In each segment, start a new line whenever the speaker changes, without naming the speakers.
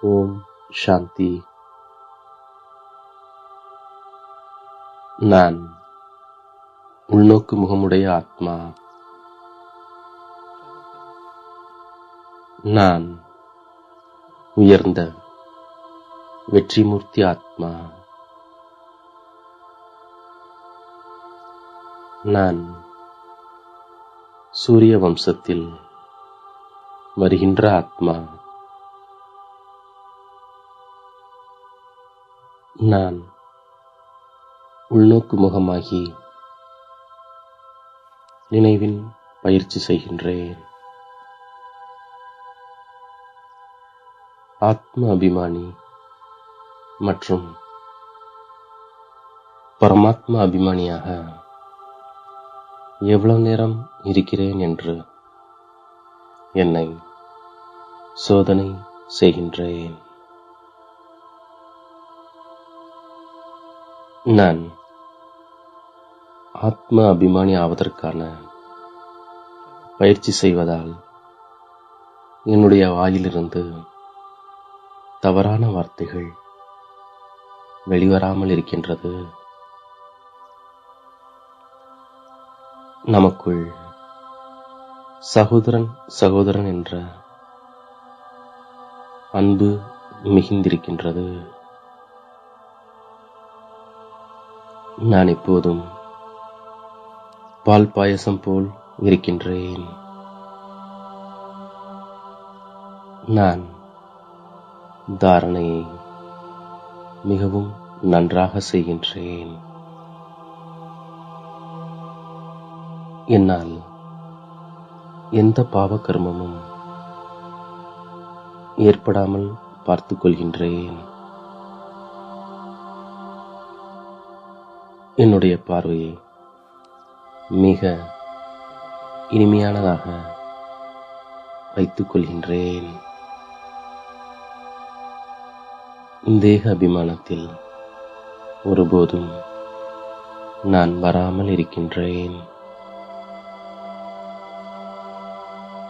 ஓம் சாந்தி. நான் உள்நோக்கு முகமுடைய ஆத்மா. நான் உயர்ந்த வெற்றிமூர்த்தி ஆத்மா. நான் சூரிய வம்சத்தில் வருகின்ற ஆத்மா. நான் உள்நோக்கு முகமாகி நினைவின் பயிற்சி செய்கின்றேன். ஆத்ம அபிமானி மற்றும் பரமாத்மா அபிமானியாக எவ்வளவு நேரம் இருக்கிறேன் என்று என்னை சோதனை செய்கின்றேன். நான் ஆத்ம அபிமானி ஆவதற்கான பயிற்சி செய்வதால் என்னுடைய வாயிலிருந்து தவறான வார்த்தைகள் வெளிவராமல் இருக்கின்றது. நமக்குள் சகோதரன் சகோதரன் என்ற அன்பு மிகுந்திருக்கின்றது. நான் இப்போதும் பால் பாயசம் போல் இருக்கின்றேன். நான் தாரணையை மிகவும் நன்றாக செய்கின்றேன். என்னால் எந்த பாவ கர்மமும் ஏற்படாமல் பார்த்துக் கொள்கின்றேன். என்னுடைய பார்வையை மிக இனிமையானதாக வைத்துக் கொள்கின்றேன். தேக அபிமானத்தில் ஒருபோதும் நான் வராமல் இருக்கின்றேன்.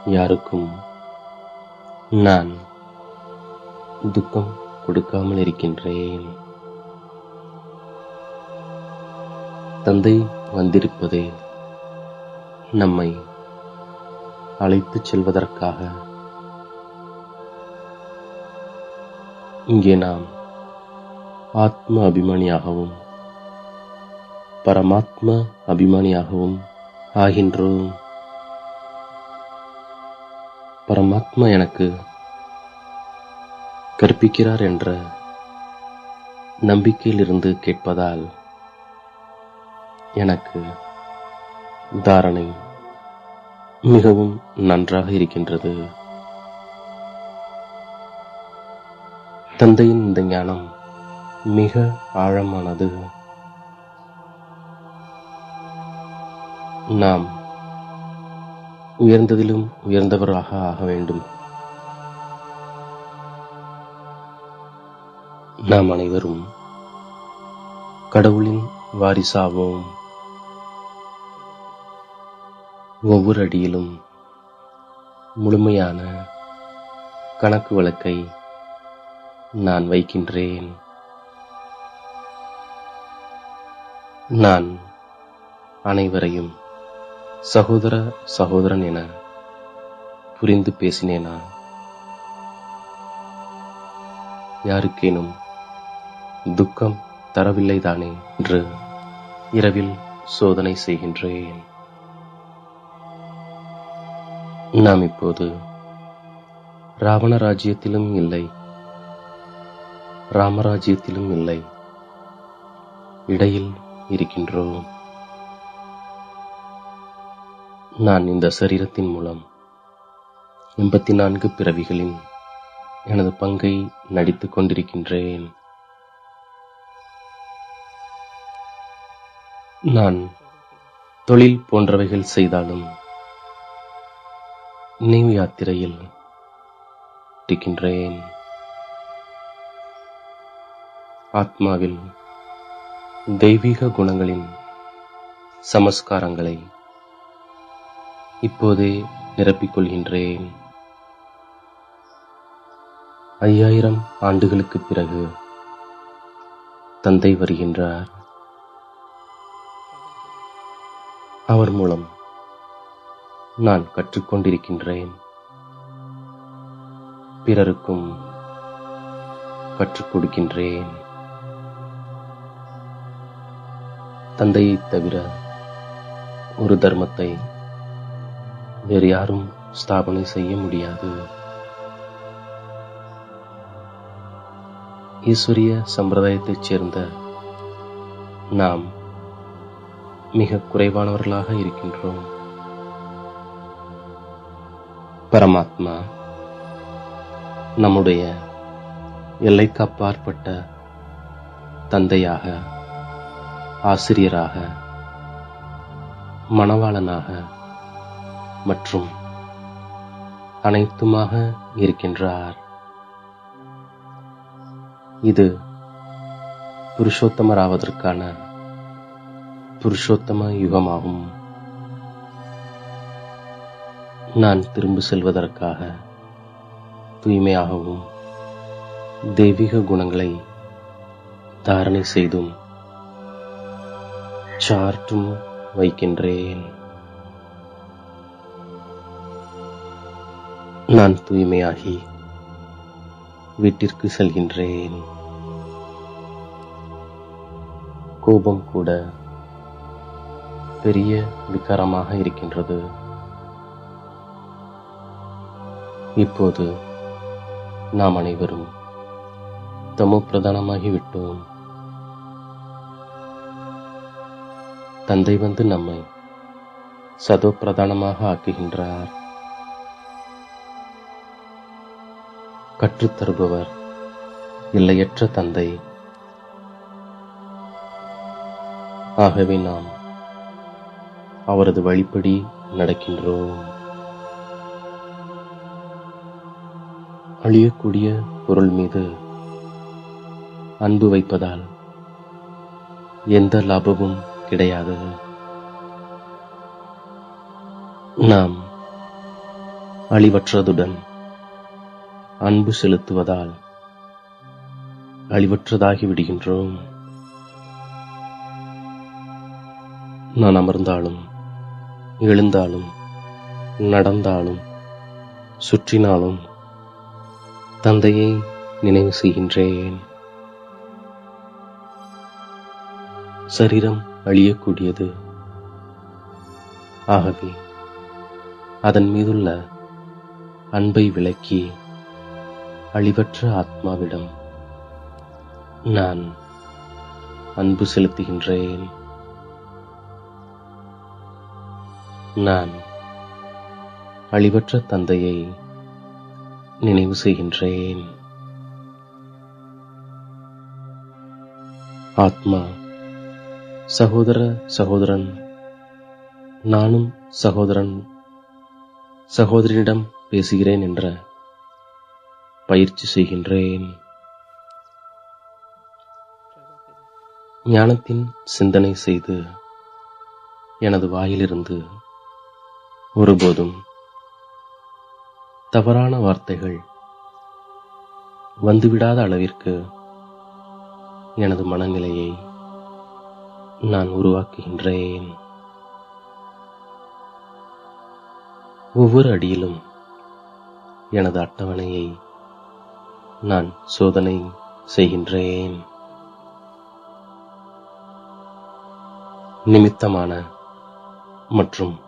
யாருக்கும் நான் துக்கம் கொடுக்காமல் இருக்கின்றேன். தந்தை வந்திருப்பதே நம்மை அழைத்துச் செல்வதற்காக. இங்கே நாம் ஆத்ம அபிமானியாகவும் பரமாத்ம அபிமானியாகவும் ஆகின்றோம். பரமாத்மா எனக்கு கற்பிக்கிறார் என்ற நம்பிக்கையிலிருந்து கேட்பதால் எனக்கு தாரணை மிகவும் நன்றாக இருக்கின்றது. தந்தையின் இந்த ஞானம் மிக ஆழமானது. நாம் உயர்ந்ததிலும் உயர்ந்தவராக ஆக வேண்டும். நாம் அனைவரும் கடவுளின் வாரிசாவோம் ஒவ்வொரு அடியிலும் முழுமையான கணக்கு வழக்கை நான் வைக்கின்றேன். நான் அனைவரையும் சகோதர சகோதரன் என புரிந்து பேசினேனா? யாருக்கேனும் துக்கம் தரவில்லைதானே என்று இரவில் சோதனை செய்கின்றேன். நாம் இப்போது ராவண ராஜ்யத்திலும் இல்லை ராமராஜ்யத்திலும் இல்லை இடையில் இருக்கின்றோம். நான் இந்த சரீரத்தின் மூலம் எண்பத்தி நான்கு பிறவிகளின் எனது பங்கை நடித்துக் கொண்டிருக்கின்றேன். நான் தொழில் போன்றவைகள் செய்தாலும் நினைவு யாத்திரையில் இருக்கின்றேன். ஆத்மாவில் தெய்வீக குணங்களின் சமஸ்காரங்களை இப்போதே நிரப்பிக்கொள்கின்றேன் ஐயாயிரம் ஆண்டுகளுக்கு பிறகு தந்தை வருகின்றார். அவர் மூலம் நான் கற்றுக்கொண்டிருக்கின்றேன். பிறருக்கும் கற்றுக் கொடுக்கின்றேன். தந்தையை தவிர ஒரு தர்மத்தை வேறு யாரும் ஸ்தாபனை செய்ய முடியாது. ஈஸ்வரிய சம்பிரதாயத்தைச் சேர்ந்த நாம் மிக குறைவானவர்களாக இருக்கின்றோம். பரமாத்மா நம்முடைய எல்லைக்கு அப்பாற்பட்ட தந்தையாக ஆசிரியராக மணவாளனாக மற்றும் அனைத்துமாக இருக்கின்றார். இது புருஷோத்தமராவதற்கான புருஷோத்தம யுகமாகும். நான் திரும்ப செல்வதற்காக தூய்மையாகவும் தெய்வீக குணங்களை தாரணை செய்தும் சார்ட்டும் வைக்கின்றேன். நான் தூய்மையாகி வீட்டிற்கு செல்கின்றேன். கோபம் கூட பெரிய விகாரமாக இருக்கின்றது. இப்போது நாம் அனைவரும் தமோ பிரதானமாகிவிட்டோம். தந்தை வந்து நம்மை சதோ பிரதானமாக ஆக்குகின்றார். கற்றுத்தருபவர் இல்லையற்ற தந்தை. ஆகவே நாம் அவரது வழிப்படி நடக்கின்றோம். அழியக்கூடிய பொருள் மீது அன்பு வைப்பதால் எந்த லாபமும் கிடையாது நாம் அழிவற்றதுடன் அன்பு செலுத்துவதால் அழிவற்றதாகி விடுகின்றோம். நான் அமர்ந்தாலும் எழுந்தாலும் நடந்தாலும் சுற்றினாலும் தந்தையை நினைவு செய்கின்றேன். சரீரம் அழியக்கூடியது. ஆகவே அதன் மீதுள்ள அன்பை விளக்கி அழிவற்ற ஆத்மாவிடம் நான் அன்பு செலுத்துகின்றேன். நான் அழிவற்ற தந்தையை நினைவு செய்கின்றேன். ஆத்மா சகோதர சகோதரன் நானும் சகோதரன் சகோதரனிடம் பேசுகிறேன் என்ற பயிற்சி செய்கின்றேன். ஞானத்தின் சிந்தனை செய்து எனது வாயிலிருந்து ஒருபோதும் தவறான வார்த்தைகள் வந்துவிடாத அளவிற்கு எனது மனநிலையை நான் உருவாக்குகின்றேன். ஒவ்வொரு அடியிலும் எனது அட்டவணையை நான் சோதனை செய்கின்றேன். நிமித்தமான மற்றும்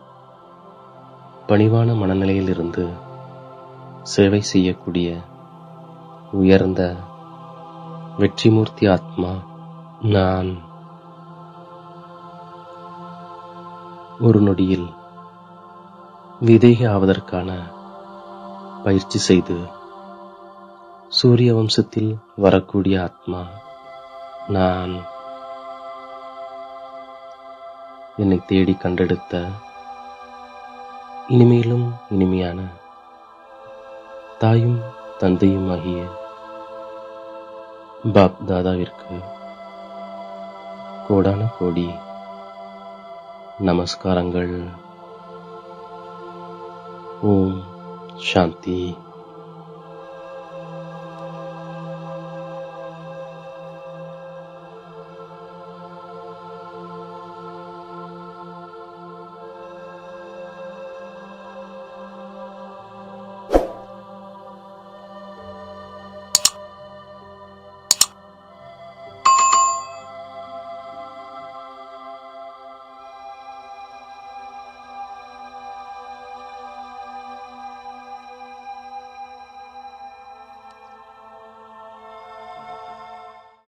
பணிவான மனநிலையிலிருந்து சேவை செய்யக்கூடிய உயர்ந்த வெற்றிமூர்த்தி ஆத்மா நான். ஒரு நொடியில் விதேகி ஆவதற்கான பயிற்சி செய்து சூரிய வம்சத்தில் வரக்கூடிய ஆத்மா நான். என்னை தேடி கண்டெடுத்த இனிமேலும் இனிமையான தாயும் தந்தையும் ஆகிய பாப் தாதாவிற்கு கோடான கோடி நமஸ்காரங்கள். ஓம் சாந்தி.